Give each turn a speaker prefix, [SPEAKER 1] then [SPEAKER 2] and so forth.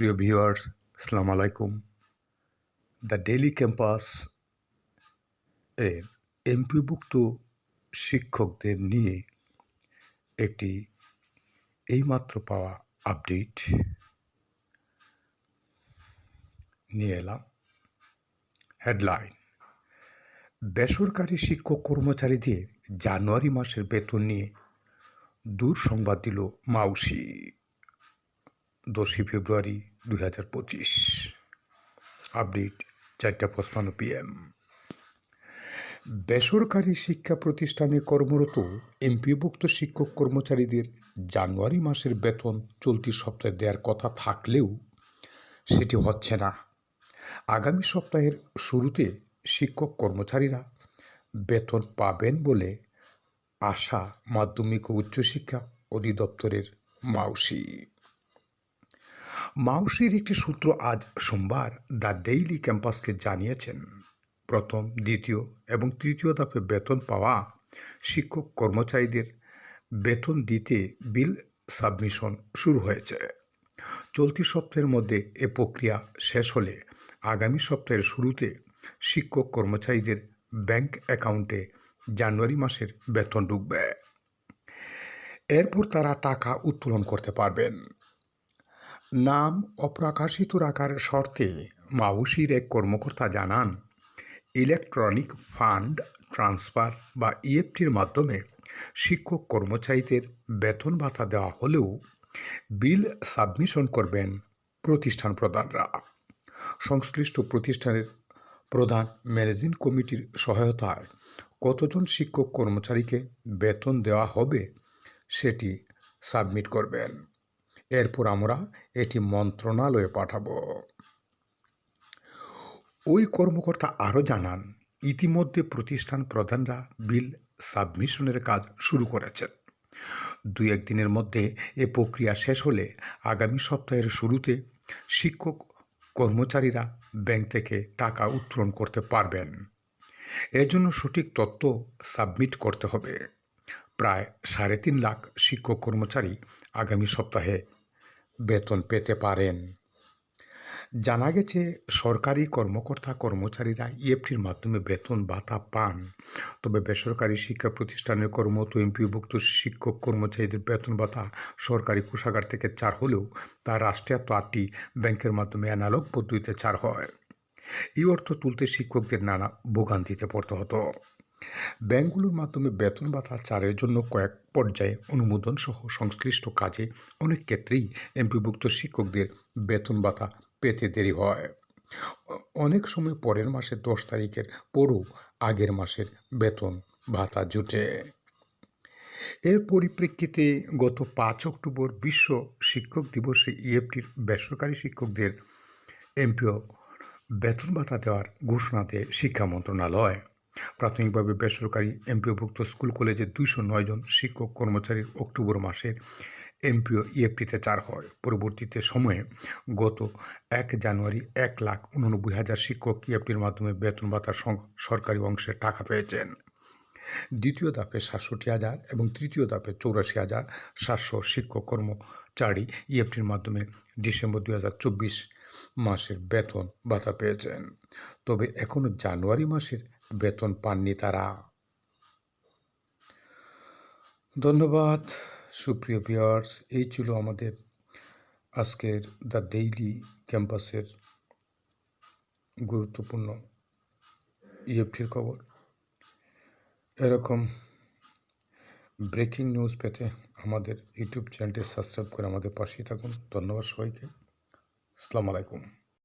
[SPEAKER 1] প্রিয় ভিউয়ার্স, আসসালামু আলাইকুম। দ্য ডেইলি ক্যাম্পাস এর এমপিভুক্ত শিক্ষকদের নিয়ে একটি এইমাত্র পাওয়া আপডেট নিয়ে এলাম। হেডলাইন, বেসরকারি শিক্ষক কর্মচারীদের জানুয়ারি মাসের বেতন নিয়ে দূর সংবাদ দিল মাউসি। দশই ফেব্রুয়ারি দুই হাজার পঁচিশ। আপডেট চারটা পঁচপান্ন পিএম। বেসরকারি শিক্ষা প্রতিষ্ঠানে কর্মরত এমপিভুক্ত শিক্ষক কর্মচারীদের জানুয়ারি মাসের বেতন চলতি সপ্তাহে দেওয়ার কথা থাকলেও সেটি হচ্ছে না। আগামী সপ্তাহের শুরুতে শিক্ষক কর্মচারীরা বেতন পাবেন বলে আশা মাধ্যমিক ও উচ্চশিক্ষা অধিদপ্তরের মাউসি। মাউসির একটি সূত্র আজ সোমবার দ্য ডেইলি ক্যাম্পাসকে জানিয়েছেন। প্রথম, দ্বিতীয় এবং তৃতীয় ধাপে বেতন পাওয়া শিক্ষক কর্মচারীদের বেতন দিতে বিল সাবমিশন শুরু হয়েছে। চলতি সপ্তাহের মধ্যে এ প্রক্রিয়া শেষ হলে আগামী সপ্তাহের শুরুতে শিক্ষক কর্মচারীদের ব্যাংক অ্যাকাউন্টে জানুয়ারি মাসের বেতন ঢুকবে। এরপর তারা টাকা উত্তোলন করতে পারবেন। নাম অপ্রকাশিত রাখার শর্তে মাউসির এক কর্মকর্তা জানান, ইলেকট্রনিক ফান্ড ট্রান্সফার বা ইএফটির মাধ্যমে শিক্ষক কর্মচারীদের বেতন ভাতা দেওয়া হলেও বিল সাবমিশন করবেন প্রতিষ্ঠান প্রধানরা। সংশ্লিষ্ট প্রতিষ্ঠানের প্রধান ম্যানেজিং কমিটির সহায়তায় কতজন শিক্ষক কর্মচারীকে বেতন দেওয়া হবে সেটি সাবমিট করবেন। এরপর আমরা এটি মন্ত্রণালয়ে পাঠাবো। ওই কর্মকর্তা আরও জানান, ইতিমধ্যে প্রতিষ্ঠান প্রধানরা বিল সাবমিশনের কাজ শুরু করেছেন। দুই একদিনের মধ্যে এ প্রক্রিয়া শেষ হলে আগামী সপ্তাহের শুরুতে শিক্ষক কর্মচারীরা ব্যাংক থেকে টাকা উত্তোলন করতে পারবেন। এর জন্য সঠিক তথ্য সাবমিট করতে হবে। প্রায় সাড়ে তিন লাখ শিক্ষক কর্মচারী আগামী সপ্তাহে বেতন পেতে পারেন। জানা গেছে, সরকারি কর্মকর্তা কর্মচারীরা ইএফটির মাধ্যমে বেতন ভাতা পান। তবে বেসরকারি শিক্ষা প্রতিষ্ঠানের কর্মরত এমপিভুক্ত শিক্ষক কর্মচারীদের বেতন ভাতা সরকারি কোষাগার থেকে চার হলেও তা রাষ্ট্রায়ত্ত আটটি ব্যাংকের মাধ্যমে অ্যানালগ পদ্ধতিতে চার হয়। এই অর্থ তুলতে শিক্ষকদের নানা ভোগান্তিতে পড়তে হতো। ব্যাংকগুলোর মাধ্যমে বেতন ভাতা চারের জন্য কয়েক পর্যায়ে অনুমোদন সহ সংশ্লিষ্ট কাজে অনেক ক্ষেত্রেই এমপিভুক্ত শিক্ষকদের বেতন ভাতা পেতে দেরি হয়। অনেক সময় পরের মাসের দশ তারিখের পরও আগের মাসের বেতন ভাতা জুটে। এর পরিপ্রেক্ষিতে গত পাঁচ অক্টোবর বিশ্ব শিক্ষক দিবসে ইএফটির বেসরকারি শিক্ষকদের এমপিও বেতন ভাতা দেওয়ার ঘোষণা দেয় শিক্ষা মন্ত্রণালয় প্রাথমিকভাবে বেসরকারি এমপিওভুক্ত স্কুল কলেজে দুইশো নয় জন শিক্ষক কর্মচারীর অক্টোবর মাসের এমপিও ইএফটিতে চার হয়। পরবর্তীতে সময়ে গত এক জানুয়ারি এক লাখ উননব্বই হাজার শিক্ষক ইএফটির মাধ্যমে বেতন ভাতার সরকারি অংশে টাকা পেয়েছেন। দ্বিতীয় ধাপে সাতষট্টি হাজার এবং তৃতীয় ধাপে চৌরাশি হাজার সাতশো শিক্ষক কর্মচারী ইএফটির মাধ্যমে ডিসেম্বর দুই হাজার চব্বিশ মাসের বেতন ভাতা পেয়েছেন। তবে এখনও জানুয়ারি মাসের বেতন পাননি তারা। ধন্যবাদ, সুপ্রিয় ভিওয়ার্স এই ছিল আমাদের আজকের দ্য ডেইলি ক্যাম্পাসের গুরুত্বপূর্ণ ইএফটির খবর। এরকম ব্রেকিং নিউজ পেতে আমাদের ইউটিউব চ্যানেলটি সাবস্ক্রাইব করে আমাদের পাশেই থাকুন। ধন্যবাদ সবাইকে। আসসালামু আলাইকুম।